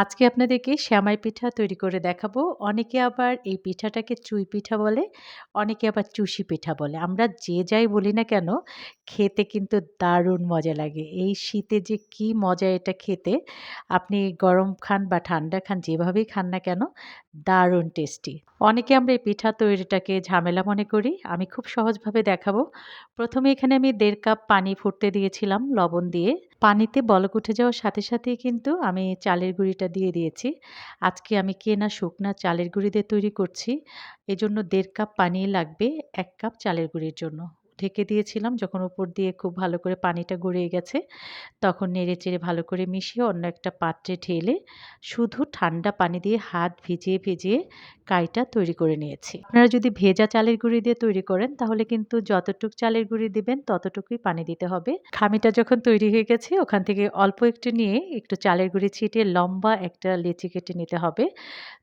আজকে আপনাদেরকে শ্যামাই পিঠা তৈরি করে দেখাবো। অনেকে আবার এই পিঠাটাকে চুই পিঠা বলে, অনেকে আবার চুষি পিঠা বলে। আমরা যে যাই বলি না কেন, খেতে কিন্তু দারুণ মজা লাগে। এই শীতে যে কি মজা এটা খেতে, আপনি গরম খান বা ঠান্ডা খান যেভাবেই খান না কেন, দারুণ টেস্টি। অনেকে আমরা এই পিঠা তৈরিটাকে ঝামেলা মনে করি। আমি খুব সহজভাবে দেখাবো। প্রথমে এখানে আমি দেড় কাপ পানি ফুটতে দিয়েছিলাম লবণ দিয়ে। পানিতে বলক উঠে যাওয়ার সাথে সাথেই কিন্তু আমি চালের গুঁড়িটা দিয়ে দিয়েছি। আজকে আমি কেনা শুকনা চালের গুঁড়ি দিয়ে তৈরি করছি। এজন্য দেড় কাপ পানি লাগবে, এক কাপ চালের গুঁড়ির জন্য। ঢেকে দিয়েছিলাম। যখন উপর দিয়ে খুব ভালো করে পানিটা গড়িয়ে গেছে, তখন নেড়ে চেড়ে ভালো করে মিশিয়ে অন্য একটা পাত্রে ঢেলে শুধু ঠান্ডা পানি দিয়ে হাত ভিজিয়ে ভিজিয়ে কাইটা তৈরি করে নিয়েছি। আপনারা যদি ভেজা চালের গুঁড়ি দিয়ে তৈরি করেন, তাহলে কিন্তু যতটুক চালের গুঁড়ি দিবেন, ততটুকুই পানি দিতে হবে। খামিটা যখন তৈরি হয়ে গেছে, ওখান থেকে অল্প একটু নিয়ে একটু চালের গুঁড়ি ছিটিয়ে লম্বা একটা লেচি কেটে নিতে হবে।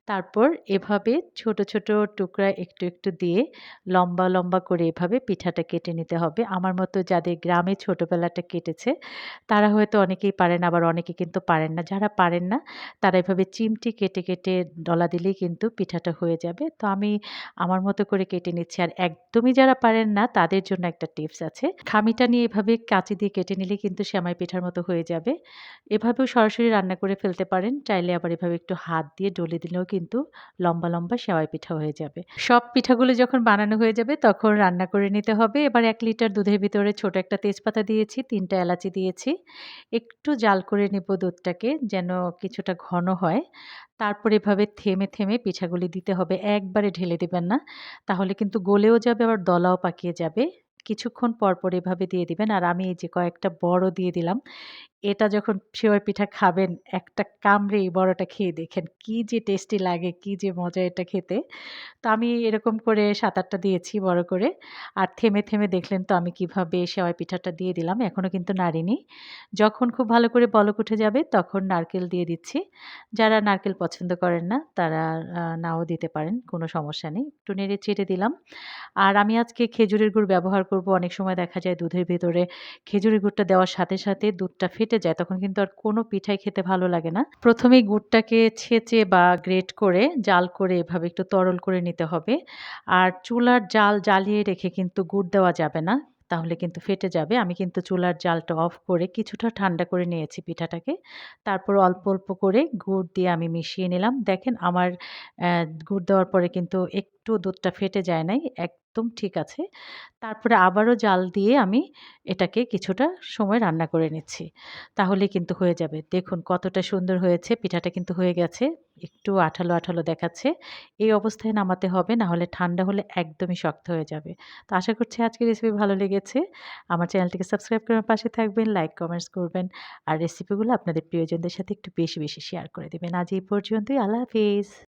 তারপর এভাবে ছোট ছোট টুকরা একটু একটু দিয়ে লম্বা লম্বা করে এভাবে পিঠাটা কেটে নিতে হবে। আমার মতো যাদের গ্রামে ছোটোবেলাটা কেটেছে, তারা হয়তো অনেকেই পারেন, আবার অনেকে কিন্তু পারেন না। যারা পারেন না, তারা এভাবে চিমটি কেটে কেটে ডলা দিলেই কিন্তু পিঠাটা হয়ে যাবে। তো আমি আমার মতো করে কেটে নিচ্ছি। আর একদমই যারা পারেন না, তাদের জন্য একটা টিপস আছে। খামিটা নিয়ে এভাবে কাঁচি দিয়ে কেটে নিলে কিন্তু সেমাই পিঠার মতো হয়ে যাবে। এভাবেও সরাসরি রান্না করে ফেলতে পারেন। চাইলে আবার এভাবে একটু হাত দিয়ে ডলে দিলেও কিন্তু লম্বা লম্বা সেওয়াই পিঠা হয়ে যাবে। সব পিঠাগুলো যখন বানানো হয়ে যাবে, তখন রান্না করে নিতে হবে এবার এক লিটার দুধের ভিতরে ছোট একটা তেজপাতা দিয়েছি, তিনটা এলাচি দিয়েছি। একটু জাল করে নেব দুধটাকে যেন কিছুটা ঘন হয়। তারপর এভাবে থেমে থেমে পিঠাগুলি দিতে হবে। একবারে ঢেলে দেবেন না, তাহলে কিন্তু গলেও যাবে, আবার দলাও পাকিয়ে যাবে। কিছুক্ষণ পর পর এভাবে দিয়ে দিবেন। আর আমি এই যে কয়েকটা বড় দিয়ে দিলাম এটা যখন সেওই পিঠা খাবেন, একটা কামড়ে এই বড়টা খেয়ে দেখেন কি যে টেস্টি লাগে, কি যে মজা এটা খেতে। তো আমি এরকম করে সাত আটটা দিয়েছি বড় করে। আর থেমে থেমে দেখলেন তো আমি কীভাবে সেওয়াই পিঠাটা দিয়ে দিলাম এখনও কিন্তু নাড়িনি। যখন খুব ভালো করে বলক উঠে যাবে তখন নারকেল দিয়ে দিচ্ছি। যারা নারকেল পছন্দ করেন না, তারা নাও দিতে পারেন, কোনো সমস্যা নেই। একটু নেড়ে চেড়ে দিলাম। আর আমি আজকে খেজুরের গুড় ব্যবহার করব, অনেক সময় দেখা যায় দুধের ভিতরে খেজুরের গুড়টা দেওয়ার সাথে সাথে দুধটা ফেটে যায়, তখন কিন্তু আর কোনো পিঠাই খেতে ভালো লাগে না। প্রথমে গুড়টাকে ছেঁচে বা গ্রেট করে জাল করে এভাবে একটু তরল করে নিতে হবে। আর চুলার জাল জ্বালিয়ে রেখে কিন্তু গুড় দেওয়া যাবে না, তাহলে কিন্তু ফেটে যাবে। আমি কিন্তু চুলার জালটা অফ করে কিছুটা ঠান্ডা করে নিয়েছি পিঠাটাকে। তারপর অল্প অল্প করে গুড় দিয়ে আমি মিশিয়ে নিলাম। দেখেন আমার গুড় দেওয়ার পরে কিন্তু একটু দুধটা ফেটে যায় নাই, একদম ঠিক আছে। তারপরে আবারও জাল দিয়ে আমি এটাকে কিছুটা সময় রান্না করে নিচ্ছি। তাহলে কিন্তু হয়ে যাবে। দেখুন কতটা সুন্দর হয়েছে, পিঠাটা কিন্তু হয়ে গেছে, একটু আঠালো আঠালো দেখাচ্ছে। এই অবস্থায় নামাতে হবে না হলে ঠান্ডা হলে একদমই শক্ত হয়ে যাবে। তো আশা করছি আজকের রেসিপি ভালো লেগেছে। আমার চ্যানেলটিকে সাবস্ক্রাইব করে পাশে থাকবেন লাইক কমেন্টস করবেন, আর রেসিপিগুলো আপনাদের প্রিয়জনদের সাথে একটু বেশি বেশি শেয়ার করে দেবেন। আজ এই পর্যন্তই, আল্লাহ হাফিজ।